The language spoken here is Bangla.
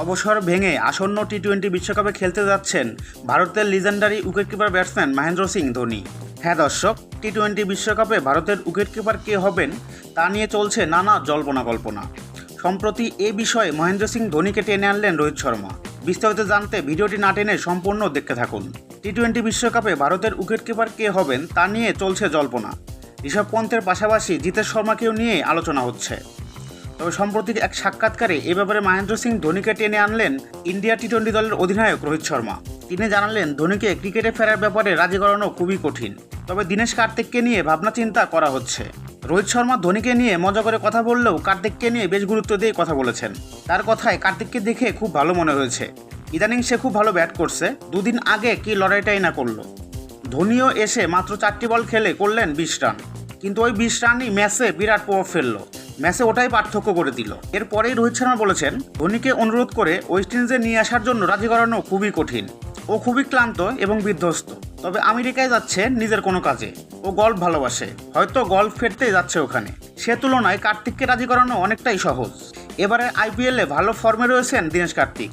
অবসর ভেঙে আসন্ন টি টোয়েন্টি বিশ্বকাপে খেলতে যাচ্ছেন ভারতের legendary wicketkeeper batsman Mahendra Singh Dhoni. হ্যাঁ দর্শক টি টোয়েন্টি বিশ্বকাপে ভারতের উইকেটকিপার কে হবেন তা নিয়ে চলছে নানা জল্পনা কল্পনা। সম্প্রতি এ বিষয়ে মহেন্দ্র সিং ধোনিকে টেনে আনলেন রোহিত শর্মা। বিস্তারিত জানতে ভিডিওটি না টেনে সম্পূর্ণ দেখতে থাকুন। টি টোয়েন্টি বিশ্বকাপে ভারতের উইকেটকিপার কে হবেন তা নিয়ে চলছে জল্পনা। ঋষভ পন্থের পাশাপাশি জিতেশ শর্মাকেও নিয়ে আলোচনা হচ্ছে। তবে সম্প্রতি এক সাক্ষাৎকারে এ ব্যাপারে মহেন্দ্র সিং ধোনিকে টেনে আনলেন ইন্ডিয়া টি টোয়েন্টি দলের অধিনায়ক রোহিত শর্মা। তিনি জানালেন, ধোনিকে ক্রিকেটে ফেরার ব্যাপারে রাজি করানো খুবই কঠিন। তবে দীনেশ কার্তিককে নিয়ে ভাবনা চিন্তা করা হচ্ছে। রোহিত শর্মা ধোনিকে নিয়ে মজা করে কথা বললেও কার্তিককে নিয়ে বেশ গুরুত্ব দিয়ে কথা বলেছেন। তার কথায় কার্তিককে দেখে খুব ভালো মনে হয়েছে। ইদানিং সে খুব ভালো ব্যাট করছে। দুদিন আগে কি লড়াইটাই না করল। ধোনিও এসে মাত্র চারটি বল খেলে করলেন বিশ রান। কিন্তু ওই বিশ রানই ম্যাচে বিরাট প্রভাব ফেলল। ম্যাচে ওটাই পার্থক্য করে দিল। এরপরেই রোহিত শর্মা বলেছেন, ধোনিকে অনুরোধ করে ওয়েস্ট ইন্ডিজে নিয়ে আসার জন্য রাজি করানো খুবই কঠিন। ও খুবই ক্লান্ত এবং বিধ্বস্ত। তবে আমেরিকায় যাচ্ছে নিজের কোনো কাজে। ও গল্ফ ভালোবাসে। হয়তো গল্ফ ফেরতেই যাচ্ছে ওখানে। সে তুলনায় কার্তিককে রাজি করানো অনেকটাই সহজ। এবারে আইপিএলে ভালো ফর্মে রয়েছেন দীনেশ কার্তিক।